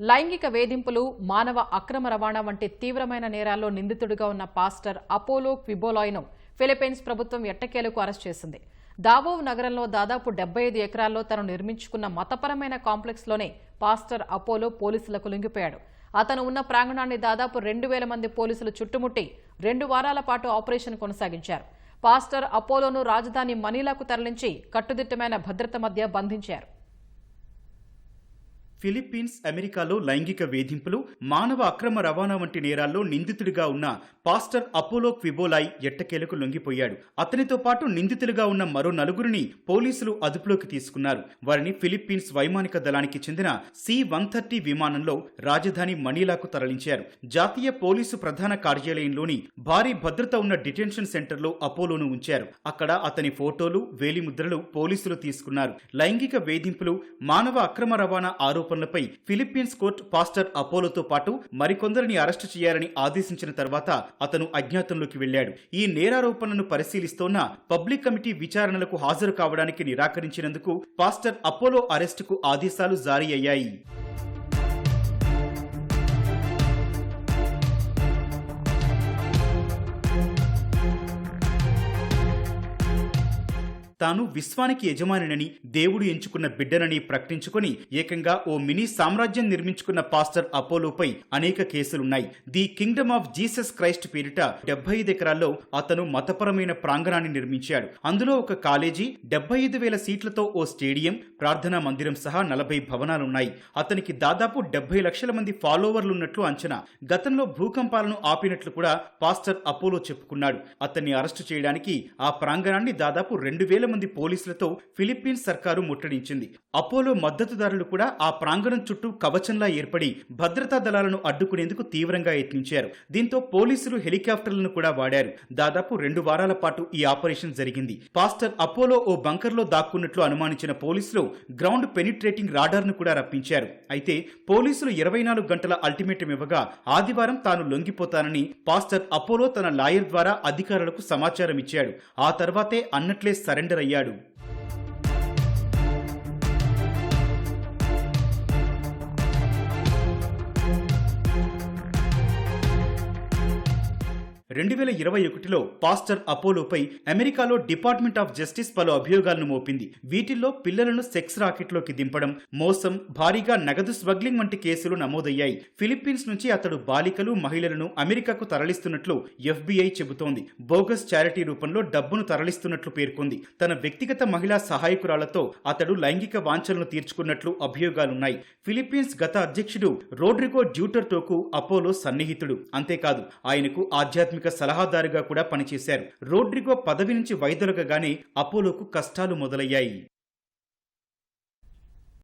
లైంగిక వేధింపులు మానవ అక్రమ రవాణా వంటి తీవ్రమైన నేరాల్లో నిందితుడిగా ఉన్న పాస్టర్ అపోలో క్విబోలాయ్ను ఫిలిప్పీన్స్ ప్రభుత్వం ఎట్టకేలకు అరెస్ట్ చేసింది. దావోవ్ నగరంలో దాదాపు డెబ్బై ఐదు ఎకరాల్లో తను నిర్మించుకున్న మతపరమైన కాంప్లెక్స్లోనే పాస్టర్ అపోలో పోలీసులకు లొంగిపోయాడు. అతను ఉన్న ప్రాంగణాన్ని దాదాపు రెండు వేల మంది పోలీసులు చుట్టుముట్టి రెండు వారాల పాటు ఆపరేషన్ కొనసాగించారు. పాస్టర్ అపోలోను రాజధాని మనీలాకు తరలించి కట్టుదిట్టమైన భద్రత మధ్య బంధించారు. ఫిలిప్పీన్స్ అమెరికాలో లైంగిక వేధింపులు మానవ అక్రమ రవాణా వంటి నేరాల్లో నిందితుడిగా ఉన్న పాస్టర్ అపోలో క్విబోలాయ్ ఎట్టకేలకు లొంగిపోయాడు. అతనితో పాటు నిందితులుగా ఉన్న మరో నలుగురిని పోలీసులు అదుపులోకి తీసుకున్నారు. వారిని ఫిలిప్పీన్స్ వైమానిక దళానికి చెందిన సి వన్ థర్టీ విమానంలో రాజధాని మనీలాకు తరలించారు. జాతీయ పోలీసు ప్రధాన కార్యాలయంలోని భారీ భద్రత ఉన్న డిటెన్షన్ సెంటర్లో అపోలోను ఉంచారు. అక్కడ అతని ఫోటోలు వేలిముద్రలు పోలీసులు తీసుకున్నారు. లైంగిక వేధింపులు మానవ అక్రమ రవాణా ఆరోపణలపై ఫిలిప్పీన్స్ కోర్టు పాస్టర్ అపోలోతో పాటు మరికొందరిని అరెస్టు చేయాలని ఆదేశించిన తర్వాత అతను అజ్ఞాతంలోకి వెళ్ళాడు ఈ నేరారోపణను పరిశీలిస్తోన్న పబ్లిక్ కమిటీ విచారణలకు హాజరు కావడానికి నిరాకరించినందుకు పాస్టర్ అపోలో అరెస్టుకు ఆదేశాలు జారీ అయ్యాయి. తాను విశ్వానికి యజమానినని దేవుడు ఎంచుకున్న బిడ్డనని ప్రకటించుకొని ఏకంగా ఓ మినీ సామ్రాజ్యం నిర్మించుకున్న పాస్టర్ అపోలోపై అనేక కేసులున్నాయి. The kingdom of Jesus Christ పేరిట డెబ్బై ఐదు ఎకరాల్లో అతను మతపరమైన ప్రాంగణాన్ని నిర్మించాడు. అందులో ఒక కాలేజీ డెబ్బై ఐదు వేల సీట్లతో ఓ స్టేడియం ప్రార్థనా మందిరం సహా నలభై భవనాలున్నాయి. అతనికి దాదాపు డెబ్బై లక్షల మంది ఫాలోవర్లున్నట్లు అంచనా. గతంలో భూకంపాలను ఆపినట్లు కూడా పాస్టర్ అపోలో చెప్పుకున్నాడు. అతన్ని అరెస్టు చేయడానికి ఆ ప్రాంగణాన్ని దాదాపు రెండు వేల మంది పోలీసులతో ఫిలిప్పీన్స్ సర్కారు ముట్టడించింది. అపోలో మద్దతుదారులు కూడా ఆ ప్రాంగణం చుట్టూ కవచంలా ఏర్పడి భద్రతా దళాలను అడ్డుకునేందుకు తీవ్రంగా యత్నించారు. దీంతో పోలీసులు హెలికాప్టర్లను కూడా వాడారు. దాదాపు రెండు వారాల పాటు ఈ ఆపరేషన్ జరిగింది. పాస్టర్ అపోలో ఓ బంకర్లో దాక్కున్నట్లు అనుమానించిన పోలీసులు గ్రౌండ్ పెనిట్రేటింగ్ రాడార్ను కూడా రప్పించారు. అయితే పోలీసులు ఇరవై నాలుగు గంటల అల్టిమేటం ఇవ్వగా ఆదివారం తాను లొంగిపోతానని పాస్టర్ అపోలో తన లాయర్ ద్వారా అధికారులకు సమాచారం ఇచ్చాడు ఆ తర్వాతే అన్నట్లే సరెండర్ అయ్యాడు. రెండు వేల ఇరవై ఒకటిలో పాస్టర్ అపోలోపై అమెరికాలో డిపార్ట్మెంట్ ఆఫ్ జస్టిస్ పలు అభియోగాలను మోపింది. వీటిల్లో పిల్లలను సెక్స్ రాకెట్లోకి దింపడం మోసం భారీగా నగదు స్మగ్లింగ్ వంటి కేసులు నమోదయ్యాయి. ఫిలిప్పీన్స్ నుంచి అతడు బాలికలు మహిళలను అమెరికాకు తరలిస్తున్నట్లు ఎఫ్బీఐ చెబుతోంది. బోగస్ చారిటీ రూపంలో డబ్బును తరలిస్తున్నట్లు పేర్కొంది. తన వ్యక్తిగత మహిళా సహాయకురాలతో అతడు లైంగిక వాంఛలను తీర్చుకున్నట్లు అభియోగాలున్నాయి. ఫిలిప్పీన్స్ గత అధ్యక్షుడు రోడ్రిగో డ్యూటర్టోకు అపోలో సన్నిహితుడు. అంతేకాదు ఆయనకు ఆధ్యాత్మిక సలహాదారుగా కూడా పనిచేశారు. రోడ్రిగో పదవి నుంచి వైదొలగగానే అపోలోకు కష్టాలు మొదలయ్యాయి.